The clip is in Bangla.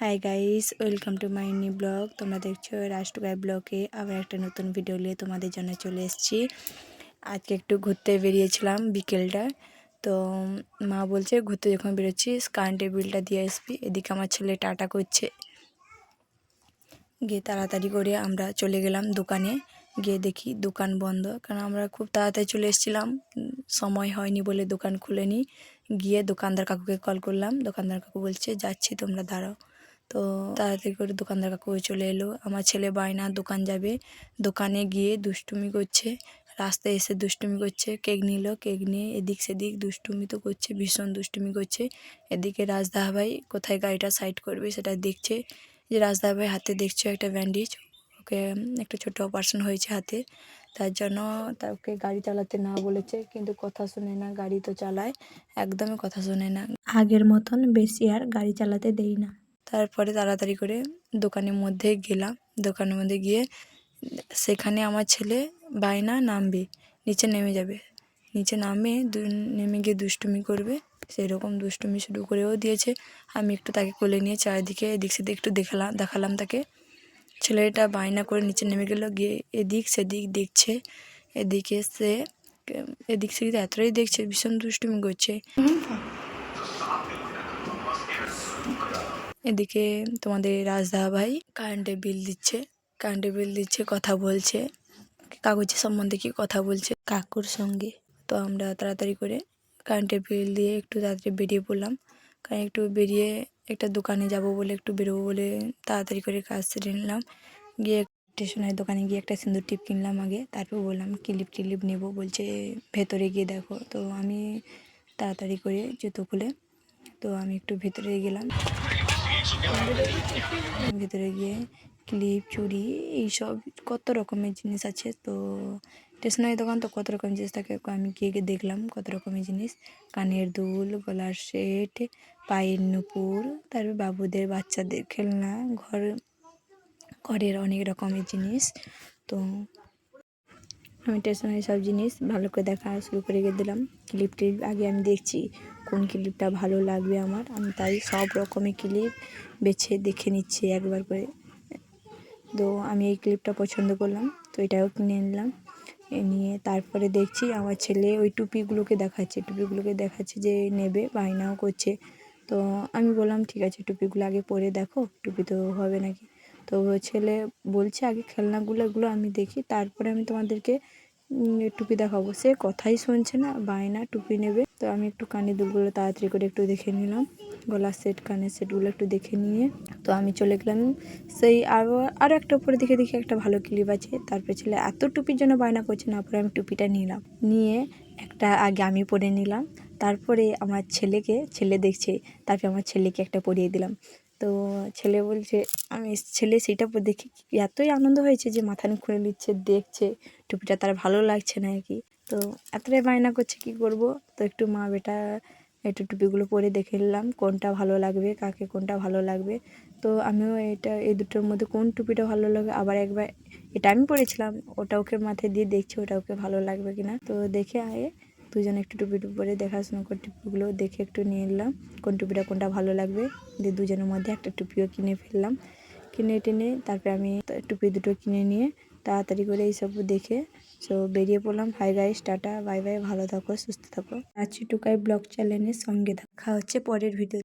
Hi guys welcome to my new vlog তোমরা দেখছ রাষ্ট্রগায় ব্লগে আবার একটা নতুন ভিডিও নিয়ে তোমাদের জন্য চলে এসেছি। আজকে একটু ঘুরতে বেরিয়েছিলাম বিকেলটা। তো মা বলছে, ঘুরতে যখন বেরোচ্ছিস কারেন্ট বিলটা দিয়ে আসবি। এদিকে আমার ছেলে টাটা করছে। গিয়ে তাড়াতাড়ি করে আমরা চলে গেলাম দোকানে। গিয়ে দেখি দোকান বন্ধ। কারণ আমরা খুব তাড়াতাড়ি চলে এসেছিলাম। সময় হয়নি বলে দোকান খুলেনি। গিয়ে দোকানদার কাকুকে কল করলাম। দোকানদার কাকু বলছে, যাচ্ছি তোমরা, দাঁড়াও। তো তাড়াতাড়ি করে দোকানদার কাকু চলে এলো। আমার ছেলে বায়না, দোকান যাবে। দোকানে গিয়ে দুষ্টুমি করছে। রাস্তায় এসে দুষ্টুমি করছে। কেক নিল, কেক নিয়ে এদিক সেদিক দুষ্টুমি তো করছে, ভীষণ দুষ্টুমি করছে। এদিকে রাজদা ভাই কোথায় গাড়িটা সাইড করবে সেটা দেখছে। যে রাজদা ভাই হাতে দেখছ একটা ব্যান্ডেজ, ওকে একটা ছোট অপারেশন হয়েছে হাতে। তার জন্য তাকে গাড়ি চালাতে না বলেছে, কিন্তু কথা শোনে না, গাড়ি তো চালায়। একদমই কথা শোনে না। আগের মতন বেশি আর গাড়ি চালাতে দেই না। তারপরে তাড়াতাড়ি করে দোকানের মধ্যে গেলাম। দোকানের মধ্যে গিয়ে সেখানে আমার ছেলে বায়না নামবে, নিচে নেমে যাবে। নিচে নামে নেমে গিয়ে দুষ্টুমি করবে, সেরকম দুষ্টুমি শুরু করেও দিয়েছে। আমি একটু তাকে কোলে নিয়ে চারিদিকে এদিক সেদিক একটু দেখালাম দেখালাম তাকে। ছেলেটা বায়না করে নিচে নেমে গেল, গিয়ে এদিক সেদিক দেখছে। এদিকে সে, এদিক সেদিক এতটাই দেখছে, ভীষণ দুষ্টুমি করছে। এদিকে তোমাদের রাজদা ভাই কারেন্টের বিল দিচ্ছে কারেন্টের বিল দিচ্ছে কথা বলছে কাগজের সম্বন্ধে কি কথা বলছে? কাকুর সঙ্গে। তো আমরা তাড়াতাড়ি করে কারেন্টের বিল দিয়ে একটু তাড়াতাড়ি বেরিয়ে পড়লাম। কারণ একটু বেরিয়ে একটা দোকানে যাব বলে একটু বেরোবো বলে তাড়াতাড়ি করে কাজ সেরে নিলাম। গিয়ে স্টেশনের দোকানে গিয়ে একটা সিঁদুর টিপ কিনলাম আগে তারপর বললাম ক্লিপ টিলিপ নেব। বলছে ভেতরে গিয়ে দেখো। তো আমি তাড়াতাড়ি করে জুতো খুলে তো আমি একটু ভেতরে গেলাম। ভেতরে গিয়ে ক্লিপ, চুড়ি এইসব কত রকমের জিনিস আছে। তো স্টেশনারি দোকান তো কত রকম জিনিস থাকে আমি গিয়ে গিয়ে দেখলাম কত রকমের জিনিস। কানের দুল, গলার সেট, পায়ের নুপুর, তারপর বাবুদের বাচ্চাদের খেলনা, ঘর, ঘরের অনেক রকমের জিনিস। তো আমি স্টেশনারি সব জিনিস ভালো করে দেখা শুরু করে গিয়ে দিলাম। ক্লিপ টিপ আগে আমি দেখছি। কোন ক্লিপটা ভালো লাগবে আমার, আমি তাই সব রকমের ক্লিপ বেছে দেখে নিচ্ছি একবার করে। তো আমি এই ক্লিপটা পছন্দ করলাম, তো এটাও কিনে নিলাম। নিয়ে তারপরে দেখছি আমার ছেলে ওই টুপিগুলোকে দেখাচ্ছে টুপিগুলোকে দেখাচ্ছে যে নেবে, বায়নাও করছে। তো আমি বললাম, ঠিক আছে, টুপিগুলো আগে পরে দেখো, টুপি তো হবে নাকি? তো ছেলে বলছে, আগে খেলনাগুলো, এগুলো আমি দেখি, তারপরে আমি তোমাদেরকে টুপি দেখাবো। সে কথাই শুনছে না, বায়না, টুপি নেবে। তো আমি একটু কানের দুলগুলো তাড়াতাড়ি করে একটু দেখে নিলাম। গলার সেট কানের সেটগুলো একটু দেখে নিয়ে, তো আমি চলে গেলাম। সেই আরও আরও একটা উপরে দেখে দেখি একটা ভালো ক্লিপ আছে। তারপরে ছেলে এত টুপির জন্য বায়না করছে না, পরে আমি টুপিটা নিলাম। নিয়ে একটা আগে আমি পরে নিলাম। তারপরে আমার ছেলেকে, ছেলে দেখছে তারপরে আমার ছেলেকে একটা পরিয়ে দিলাম। তো ছেলে বলছে, আমি ছেলে সেটা দেখে এতই আনন্দ হয়েছে যে মাথা খুলে নিচ্ছে, দেখছে, টুপিটা তার ভালো লাগছে না কি। তো এতটাই বায়না করছে, কি করব? তো একটু মা বেটা একটু টুপিগুলো পরে দেখে নিলাম, কোনটা ভালো লাগবে, কাকে কোনটা ভালো লাগবে। তো আমিও এটা, এই দুটোর মধ্যে কোন টুপিটা ভালো লাগবে, আবার একবার এটা আমি পরেছিলাম, ওটা ওকে মাথায় দিয়ে দেখছি, ওটা ওকে ভালো লাগবে কিনা। তো দেখে দুজনে একটু টুপি টুপি পরে দেখাশোনা করে টুপিগুলো দেখে একটু নিয়ে নিলাম। কোন টুপিটা কোনটা ভালো লাগবে? দিয়ে দুজনের মধ্যে একটা টুপিও কিনে ফেললাম। কিনে টেনে তারপরে আমি টুপি দুটো কিনে নিয়ে তাড়াতাড়ি করে এইসব দেখে সো বেরিয়ে পড়লাম। Hi guys tata bye bye ভালো থাকো, সুস্থ থাকো। আজকে টুকাই ব্লগ চ্যানেলের সঙ্গে দেখা হচ্ছে পরের ভিডিও